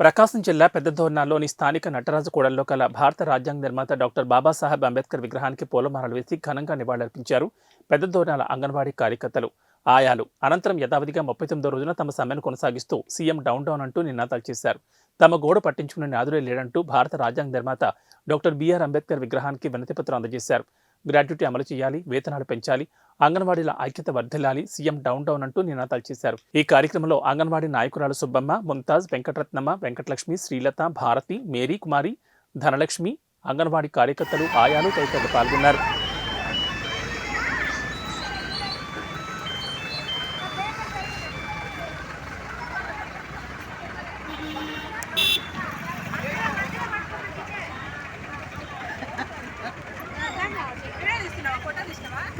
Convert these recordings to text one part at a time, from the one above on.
ప్రకాశం జిల్లా పెద్దధోర్నాలోని స్థానిక నటరాజు కూడల్లో కల భారత రాజ్యాంగ నిర్మాత డాక్టర్ బాబాసాహెబ్ అంబేద్కర్ విగ్రహానికి పూలమాలలు వేసి ఘనంగా నివాళులర్పించారు పెద్దధోర్నాల అంగన్వాడీ కార్యకర్తలు. ఆయాలు అనంతరం యథావిధిగా ముప్పై తొమ్మిదో రోజున తమ సమ్మెను కొనసాగిస్తూ సీఎం డౌన్ డౌన్ అంటూ నినాదాలు చేశారు. తమ గోడ పట్టించుకునే నాదులే లేడంటూ భారత రాజ్యాంగ నిర్మాత డాక్టర్ బిఆర్ అంబేద్కర్ విగ్రహానికి వినతిపత్రం అందజేశారు. గ్రాడ్యుటీ అమలు చేయాలి వేతనాలు పెంచాలి అంగన్వాడీల ఐక్యత వర్ధిల్లాలి సీఎం డౌన్ డౌన్ అంటూ నినాదాలు చేశారు. ఈ కార్యక్రమంలో అంగన్వాడీ నాయకురాలు సుబ్బమ్మ ముంతాజ్ వెంకటరత్నమ్మ వెంకటలక్ష్మి శ్రీలత భారతి మేరీ కుమారి ధనలక్ష్మి అంగన్వాడీ కార్యకర్తలు ఆయాలు తదితరులు పాల్గొన్నారు.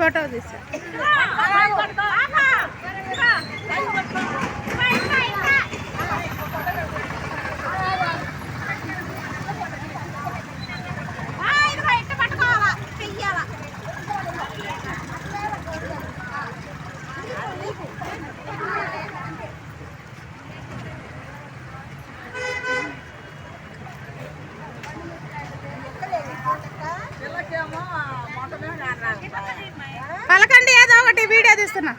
ছটা দিছে। పలకండి ఏదో ఒకటి వీడియో తీస్తున్నా.